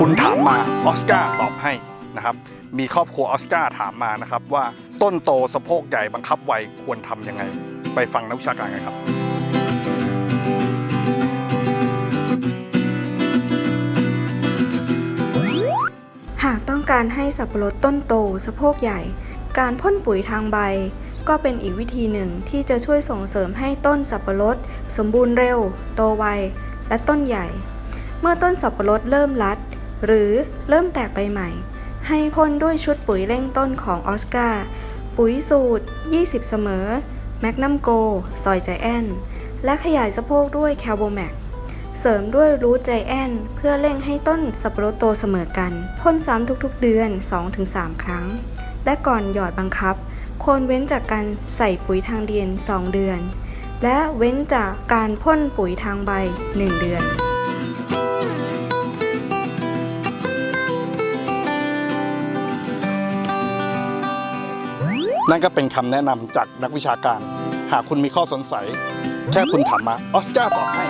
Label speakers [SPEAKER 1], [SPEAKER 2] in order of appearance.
[SPEAKER 1] คุณถามมาออสการ์ตอบให้นะครับ มีครอบครัวออสการ์ถามมานะครับ ว่าต้นโตสะโพกใหญ่บังคับไวควรทำยังไง ไปฟังนักวิชาการกันครับ
[SPEAKER 2] หากต้องการให้สับปะรดต้นโตสะโพกใหญ่ การพ่นปุ๋ยทางใบ ก็เป็นอีกวิธีหนึ่งที่จะช่วยส่งเสริมให้ต้นสับปะรด สมบูรณ์เร็ว โตไว และต้นใหญ่ เมื่อต้นสับปะรดเริ่มรัด หรือเริ่มแตกใบใหม่ ให้พ่นด้วยชุดปุ๋ยเร่งต้นของออสการ์ปุ๋ยสูตร 20 เสมอ แมกนัมโก ซอยใจแอน และขยายสะโพกด้วยแคลโบแมกเสริมด้วยรูทใจแอนเพื่อเร่งให้ต้นสับปะรดโตเสมอกัน พ่นซ้ำทุกๆเดือน 2-3 ครั้ง และก่อนหยอดบังคับ ควรเว้นจากการใส่ปุ๋ยทางเดิน2 เดือน และเว้นจากการพ่นปุ๋ยทางใบ 1 เดือน
[SPEAKER 1] นั่นก็เป็นคำแนะนำจากนักวิชาการ หากคุณมีข้อสงสัย แค่คุณถามมาออสการ์ตอบให้